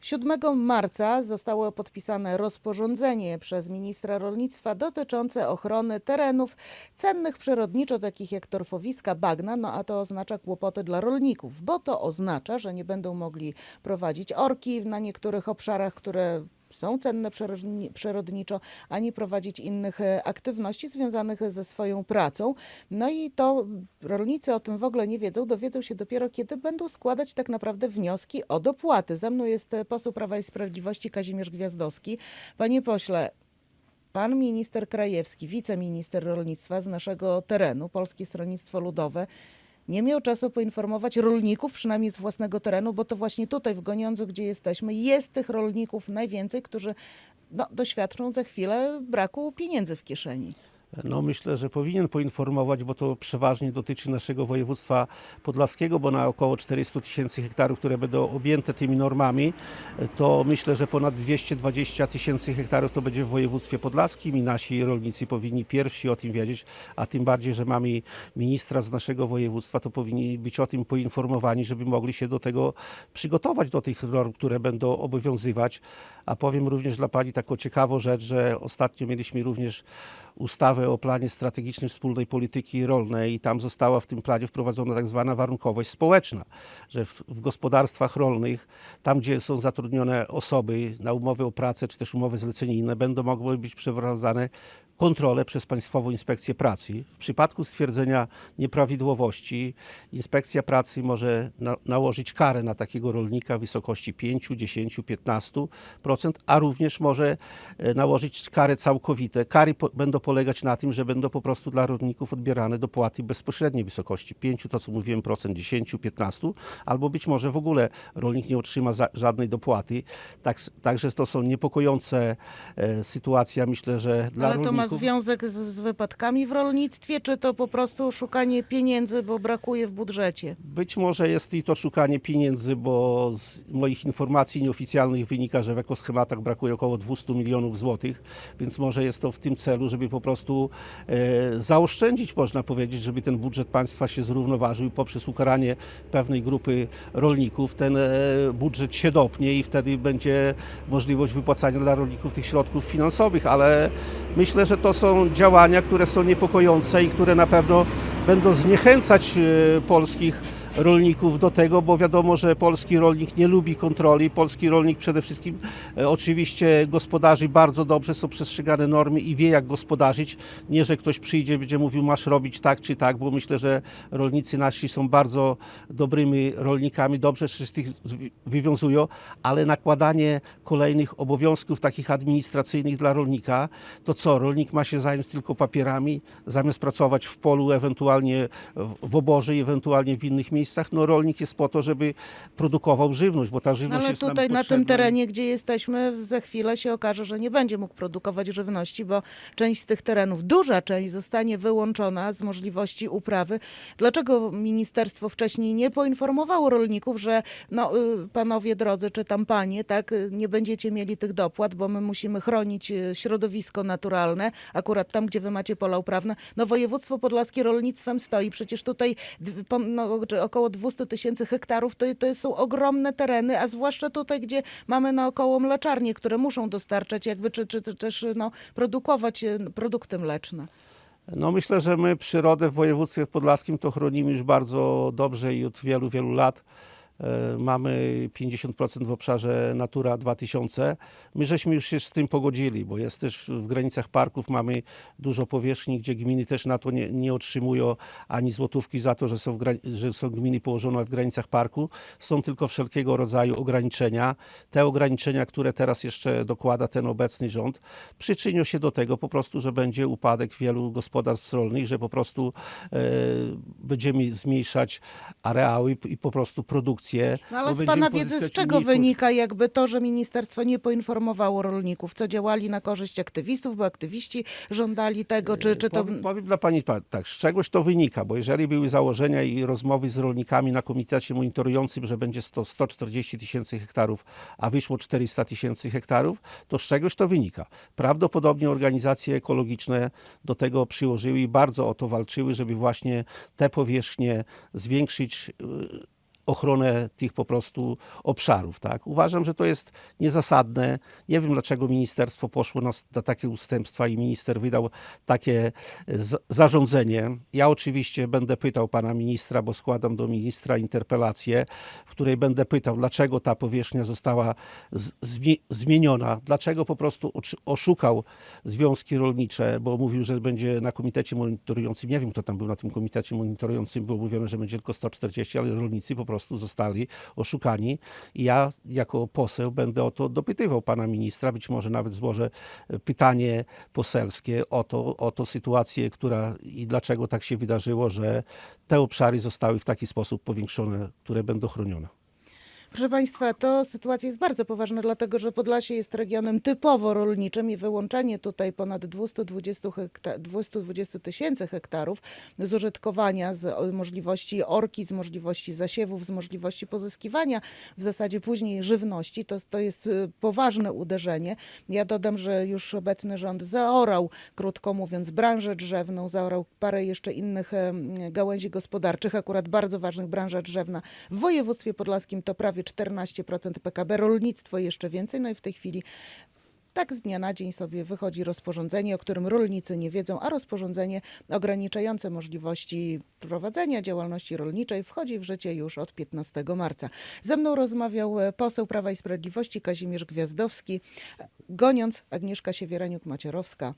7 marca zostało podpisane rozporządzenie przez ministra rolnictwa dotyczące ochrony terenów cennych przyrodniczo, takich jak torfowiska, bagna, no a to oznacza kłopoty dla rolników, bo to oznacza, że nie będą mogli prowadzić orki na niektórych obszarach, które są cenne przyrodni- przyrodniczo, ani prowadzić innych e, aktywności związanych ze swoją pracą. No i to rolnicy o tym w ogóle nie wiedzą, dowiedzą się dopiero, kiedy będą składać tak naprawdę wnioski o dopłaty. Ze mną jest e, poseł Prawa i Sprawiedliwości Kazimierz Gwiazdowski. Panie pośle, pan minister Krajewski, wiceminister rolnictwa z naszego terenu, Polskie Stronnictwo Ludowe, nie miał czasu poinformować rolników, przynajmniej z własnego terenu, bo to właśnie tutaj w Goniądzu, gdzie jesteśmy, jest tych rolników najwięcej, którzy no, doświadczą za chwilę braku pieniędzy w kieszeni. No myślę, że powinien poinformować, bo to przeważnie dotyczy naszego województwa podlaskiego, bo na około 400 tysięcy hektarów, które będą objęte tymi normami, to myślę, że ponad 220 tysięcy hektarów to będzie w województwie podlaskim i nasi rolnicy powinni pierwsi o tym wiedzieć, a tym bardziej, że mamy ministra z naszego województwa, to powinni być o tym poinformowani, żeby mogli się do tego przygotować, do tych norm, które będą obowiązywać. A powiem również dla Pani taką ciekawą rzecz, że ostatnio mieliśmy również ustawę o planie strategicznym wspólnej polityki rolnej i tam została w tym planie wprowadzona tak zwana warunkowość społeczna, że w, w gospodarstwach rolnych, tam gdzie są zatrudnione osoby na umowy o pracę czy też umowy zlecenijne, będą mogły być przeprowadzane kontrole przez Państwową Inspekcję Pracy. W przypadku stwierdzenia nieprawidłowości Inspekcja Pracy może na, nałożyć karę na takiego rolnika w wysokości 5, 10, 15%, a również może e, nałożyć kary całkowite. Kary po, będą polegać na tym, że będą po prostu dla rolników odbierane dopłaty bezpośredniej wysokości 5, to co mówiłem, procent 10, 15, albo być może w ogóle rolnik nie otrzyma za, żadnej dopłaty. Tak, także to są niepokojące e, sytuacje. Myślę, że dla Ale to ma rolników... związek z, z wypadkami w rolnictwie, czy to po prostu szukanie pieniędzy, bo brakuje w budżecie? Być może jest i to szukanie pieniędzy, bo z moich informacji nieoficjalnych wynika, że w ekoschematach brakuje około 200 milionów złotych, więc może jest to w tym celu, żeby po prostu e, zaoszczędzić, można powiedzieć, żeby ten budżet państwa się zrównoważył i poprzez ukaranie pewnej grupy rolników ten e, budżet się dopnie i wtedy będzie możliwość wypłacania dla rolników tych środków finansowych, ale myślę, że to są działania, które są niepokojące i które na pewno będą zniechęcać e, polskich rolników do tego, bo wiadomo, że polski rolnik nie lubi kontroli. Polski rolnik przede wszystkim e, oczywiście gospodarzy bardzo dobrze, są przestrzegane normy i wie jak gospodarzyć. Nie, że ktoś przyjdzie będzie mówił masz robić tak czy tak, bo myślę, że rolnicy nasi są bardzo dobrymi rolnikami, dobrze się z tych wywiązują, ale nakładanie kolejnych obowiązków takich administracyjnych dla rolnika, to co, rolnik ma się zająć tylko papierami, zamiast pracować w polu, ewentualnie w- oborze ewentualnie w innych miejscach, no rolnik jest po to, żeby produkował żywność, bo ta No żywność ale jest nam tutaj na tym terenie, gdzie jesteśmy, za chwilę się okaże, że nie będzie mógł produkować żywności, bo część z tych terenów, duża część zostanie wyłączona z możliwości uprawy. Dlaczego ministerstwo wcześniej nie poinformowało rolników, że no, y, panowie drodzy, czy tam panie, tak, y, nie będziecie mieli tych dopłat, bo my musimy chronić y, środowisko naturalne, akurat tam, gdzie wy macie pola uprawne. No województwo podlaskie rolnictwem stoi, przecież tutaj no, około 200 tysięcy hektarów to, to są ogromne tereny, a zwłaszcza tutaj, gdzie mamy naokoło mleczarnie, które muszą dostarczać jakby, czy, czy, czy też no, produkować y, produkty mleczne. No myślę, że my przyrodę w województwie podlaskim to chronimy już bardzo dobrze i od wielu, wielu lat. E, Mamy 50% w obszarze Natura 2000. My żeśmy już się z tym pogodzili, bo jest też w granicach parków mamy dużo powierzchni, gdzie gminy też na to nie, nie otrzymują ani złotówki za to, że są, że są gminy położone w granicach parku. Są tylko wszelkiego rodzaju ograniczenia. Te ograniczenia, które teraz jeszcze dokłada ten obecny rząd, przyczynią się do tego po prostu, że będzie upadek wielu gospodarstw rolnych, że po prostu e, będziemy zmniejszać areały i po prostu produkcję. No ale z pana wiedzy, z czego wynika jakby to, że ministerstwo nie poinformowało rolników, co działali na korzyść aktywistów, bo aktywiści żądali tego, czy, czy to... Powiem, powiem dla pani pa- tak, z czegoś to wynika, bo jeżeli były założenia i rozmowy z rolnikami na komitecie monitorującym, że będzie 100, 140 tysięcy hektarów, a wyszło 400 tysięcy hektarów, to z czegoś to wynika. Prawdopodobnie organizacje ekologiczne do tego przyłożyły i bardzo o to walczyły, żeby właśnie te powierzchnie zwiększyć. Ochronę tych po prostu obszarów. Tak? Uważam, że to jest niezasadne. Nie wiem, dlaczego ministerstwo poszło na, na takie ustępstwa i minister wydał takie z, zarządzenie. Ja oczywiście będę pytał pana ministra, bo składam do ministra interpelację, w której będę pytał, dlaczego ta powierzchnia została zmieniona, dlaczego po prostu oszukał związki rolnicze, bo mówił, że będzie na komitecie monitorującym. Nie wiem, kto tam był na tym komitecie monitorującym. Było mówione, że będzie tylko 140, ale rolnicy po prostu zostali oszukani. I ja jako poseł będę o to dopytywał pana ministra. Być może nawet złożę e, pytanie poselskie o to, o to sytuację, która i dlaczego tak się wydarzyło, że te obszary zostały w taki sposób powiększone, które będą chronione. Proszę Państwa, to sytuacja jest bardzo poważna, dlatego że Podlasie jest regionem typowo rolniczym i wyłączenie tutaj ponad 220 hekta- 220 tysięcy hektarów z użytkowania, z możliwości orki, z możliwości zasiewów, z możliwości pozyskiwania w zasadzie później żywności, to, to jest y, poważne uderzenie. Ja dodam, że już obecny rząd zaorał, krótko mówiąc, branżę drzewną, zaorał parę jeszcze innych gałęzi gospodarczych, akurat bardzo ważnych branża drzewna. W województwie podlaskim to prawie 14% PKB, rolnictwo jeszcze więcej, no i w tej chwili tak z dnia na dzień sobie wychodzi rozporządzenie, o którym rolnicy nie wiedzą, a rozporządzenie ograniczające możliwości prowadzenia działalności rolniczej wchodzi w życie już od 15 marca. Ze mną rozmawiał e, poseł Prawa i Sprawiedliwości Kazimierz Gwiazdowski, goniąc Agnieszka Siewieraniuk-Macierowska.